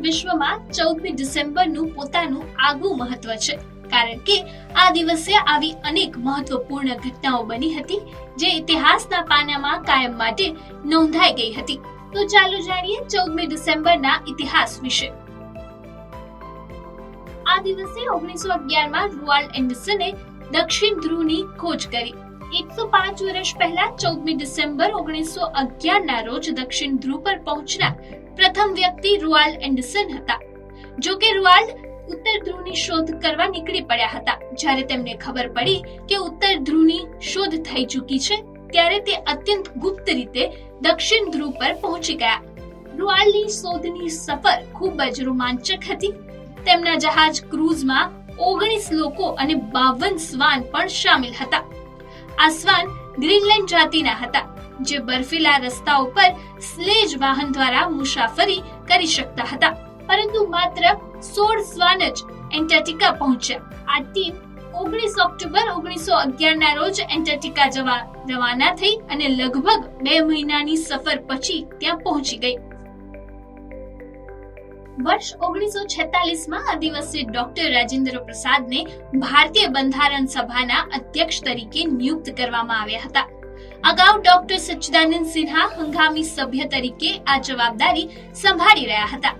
વિશ્વમાં ચૌદમી ડિસેમ્બરનું પોતાનું આગવું મહત્વ છે. કારણ કે આ દિવસે આવી અનેક મહત્વપૂર્ણ ઘટનાઓ બની હતી, જે ઇતિહાસના પાનામાં કાયમ માટે નોંધાઈ ગઈ હતી. તો ચાલો જાણીએ ચૌદમી ડિસેમ્બરના ઇતિહાસ વિશે. આ દિવસે ઓગણીસો અગિયારમાં રૂઆલ્ડ એન્ડરસને દક્ષિણ ધ્રુવની ખોજ કરી. એકસો પાંચ વર્ષ પહેલા ચૌદમી ડિસેમ્બર ઓગણીસો અગિયાર ના રોજ દક્ષિણ ધ્રુવ પર પહોંચનાર પ્રથમ વ્યક્તિ રૂઆલ્ડ એન્ડરસન હતા. જો કે રૂઆલ્ડ ઉત્તર ધ્રુવની શોધ કરવા નીકળી પડ્યા હતા. જ્યારે તેમને ખબર પડી કે ઉત્તર ધ્રુવની શોધ થઈ ચૂકી છે, ત્યારે તે અત્યંત ગુપ્ત રીતે દક્ષિણ ધ્રુવ પર પહોંચી ગયા. રૂઆલ્ડની શોધની સફર ખૂબ જ રોમાંચક હતી. તેમના જહાજ ક્રૂઝમાં ઓગણીસ લોકો અને બાવન શ્વાન પણ સામેલ હતા. આ શ્વાન ગ્રીનલેન્ડ જાતિના હતા, જે બર્ફીલા રસ્તાઓ પર સ્લેજ વાહન દ્વારા મુસાફરી કરી શકતા હતા. પરંતુ માત્ર સોળ શ્વાન જ એન્ટાર્કટિકા પહોંચ્યા. આ ટીમ ઓગણીસ ઓક્ટોબર ઓગણીસો અગિયાર ના રોજ એન્ટાર્કટિકા જવા રવાના થઈ અને લગભગ બે મહિનાની સફર પછી ત્યાં પહોંચી ગઈ. વર્ષ ઓગણીસો છેતાલીસમાં આ દિવસે ડોક્ટર રાજેન્દ્ર પ્રસાદને ભારતીય બંધારણ સભાના અધ્યક્ષ તરીકે નિયુક્ત કરવામાં આવ્યા હતા. અગાઉ ડોક્ટર સચ્ચિદાનંદ સિન્હા હંગામી સભ્ય તરીકે આ જવાબદારી સંભાળી રહ્યા હતા.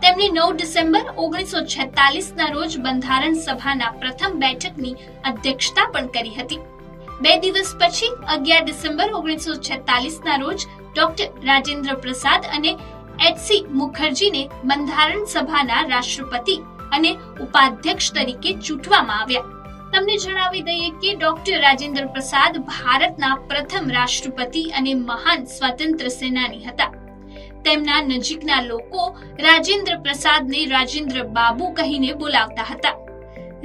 તેમની નવ ડિસેમ્બર ઓગણીસો છેતાલીસના રોજ બંધારણ સભાના પ્રથમ બેઠકની અધ્યક્ષતા પણ કરી હતી. બે દિવસ પછી અગિયાર ડિસેમ્બર ઓગણીસો છેતાલીસના રોજ ડોક્ટર રાજેન્દ્ર પ્રસાદ અને એચસી મુખર્જીને બંધારણ સભાના રાષ્ટ્રપતિ અને ઉપાધ્યક્ષ તરીકે ચૂંટવામાં આવ્યા. તમને જણાવી દઈએ કે ડોક્ટર રાજેન્દ્ર પ્રસાદ ભારતના પ્રથમ રાષ્ટ્રપતિ અને મહાન સ્વાતંત્ર્ય સેનાની હતા. તેમના નજીકના લોકો રાજેન્દ્ર પ્રસાદને રાજેન્દ્ર બાબુ કહીને બોલાવતા હતા.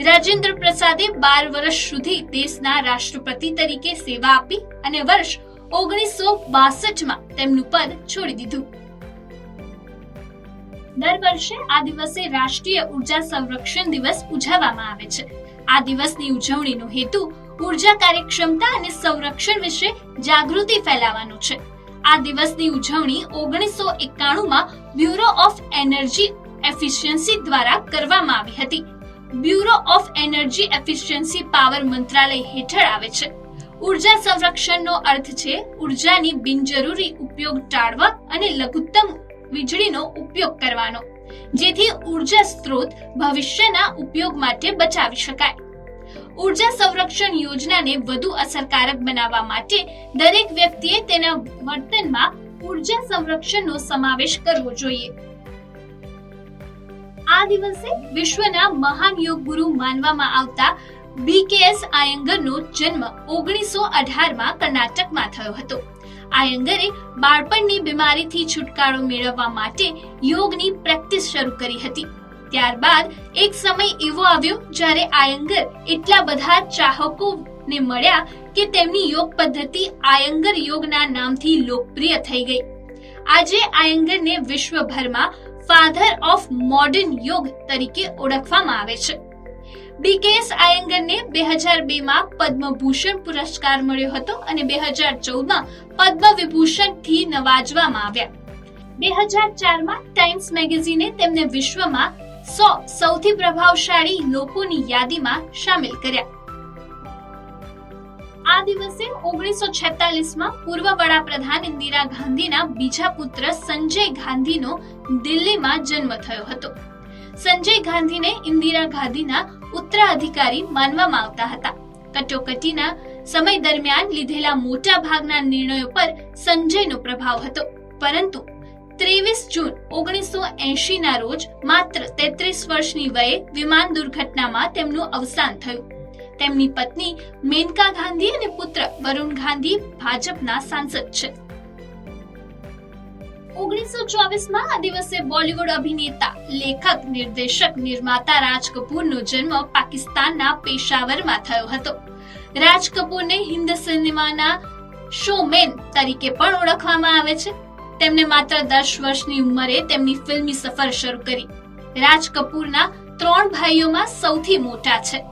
રાજેન્દ્ર પ્રસાદે બાર વર્ષ સુધી દેશના રાષ્ટ્રપતિ તરીકે સેવા આપી અને વર્ષ ઓગણીસો બાસઠમાં તેમનું પદ છોડી દીધું. દર વર્ષે આ દિવસે રાષ્ટ્રીય ઊર્જા સંરક્ષણ દિવસ ઉજવવામાં આવે છે. આ દિવસની ઉજવણીનો હેતુ ઊર્જા કાર્યક્ષમતા અને સંરક્ષણ વિશે જાગૃતિ ફેલાવવાનો છે. આ દિવસની ઉજવણી ઓગણીસો એકાણુંમાં બ્યુરો ઓફ એનર્જી એફિશિયન્સી દ્વારા કરવામાં આવી હતી. Bureau of energy efficiency power મંત્રાલય હેઠળ આવે છે. ઊર્જા સંરક્ષણનો અર્થ છે ઉર્જાની બિનજરૂરી ઉપયોગ ટાળવા અને લઘુત્તમ વીજળીનો ઉપયોગ કરવાનો, જેથી ઊર્જા સ્ત્રોત ભવિષ્યના ઉપયોગ માટે બચાવી શકાય. ઊર્જા સંરક્ષણ યોજનાને વધુ અસરકારક બનાવવા માટે દરેક વ્યક્તિએ તેના વર્તનમાં ઊર્જા સંરક્ષણનો સમાવેશ કરવો જોઈએ. આ દિવસે વિશ્વના મહાન યોગ ગુરુ માનવામાં આવતા બીકેએસ આયંગરનો જન્મ ઓગણીસો અઢારમાં કર્ણાટકમાં થયો હતો. આયંગરે બાળપણની બીમારીથી છુટકારો મેળવવા માટે યોગની પ્રેક્ટિસ શરૂ કરી હતી. ત્યારબાદ એક સમય એવો આવ્યો જ્યારે આયંગર એટલા બધા ચાહકોને મળ્યા કે તેમની યોગ પદ્ધતિ આયંગર યોગના નામથી લોકપ્રિય થઈ ગઈ. આજે આયંગરને વિશ્વભરમાં ફાધર ઓફ મોડર્ન યોગ તરીકે ઓળખવામાં આવે છે. બીકેએસ આયંગરને બે હજાર બે માં પદ્મભૂષણ પુરસ્કાર મળ્યો હતો અને બે હજાર ચૌદમાં પદ્મ વિભૂષણથી નવાજવામાં આવ્યા. બે હજાર ચારમાં ટાઈમ્સ મેગેઝિને તેમને વિશ્વમાં સો સૌથી પ્રભાવશાળી લોકોની યાદીમાં સામેલ કર્યા. આ દિવસે ઓગણીસો છેતાલીસમાં પૂર્વ વડાપ્રધાન ઇન્દિરા ગાંધીના બીજા પુત્ર સંજય ગાંધીનો દિલ્હીમાં જન્મ થયો હતો. સંજય ગાંધીને ઇન્દિરા ગાંધીના ઉત્તરાધિકારી માનવામાં આવતા હતા. કટોકટીના સમય દરમિયાન લીધેલા મોટા ભાગના નિર્ણયો પર સંજયનો પ્રભાવ હતો. પરંતુ ત્રેવીસ જૂન ઓગણીસો એંશી ના રોજ માત્ર તેત્રીસ વર્ષની વયે વિમાન દુર્ઘટનામાં તેમનું અવસાન થયું. તેમની પત્ની મેનકા ગાંધી અને પુત્ર વરુણ ગાંધી ભાજપના સાંસદ છે. ઓગણીસો ચોવીસમાં આ દિવસે બોલિવૂડ અભિનેતા, લેખક, નિર્દેશક, નિર્માતા રાજ કપૂરનો જન્મ પાકિસ્તાનના પેશાવરમાં થયો હતો. રાજ કપૂરને હિન્દ સિનેમાના શોમેન તરીકે પણ ઓળખવામાં આવે છે. તેમણે માત્ર દસ વર્ષની ઉંમરે તેમની ફિલ્મી સફર શરૂ કરી. રાજ કપૂરના ત્રણ ભાઈઓમાં સૌથી મોટા છે.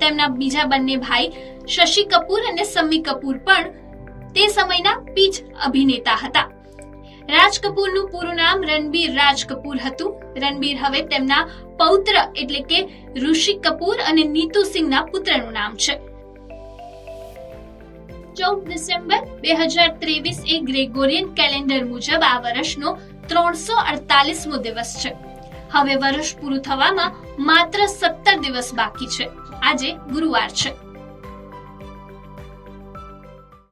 તેમના બીજા બંને ભાઈ શશી કપૂર અને સમી કપૂર પણ તે સમયના પીચ અભિનેતા હતા. રાજ કપૂરનું પૂરું નામ રણબીર રાજ કપૂર હતું. રણબીર હવે તેમના પૌત્ર એટલે કે ઋષિ કપૂર અને નીતુ સિંહના પુત્રનું નામ છે. ચૌદ ડિસેમ્બર બે હજાર ત્રેવીસ એ ગ્રેગોરિયન કેલેન્ડર મુજબ આ વર્ષનો ત્રણસો અડતાલીસમો દિવસ છે. હવે વર્ષ પૂરું થવામાં માત્ર સત્તર દિવસ બાકી છે. આજે ગુરુવાર છે.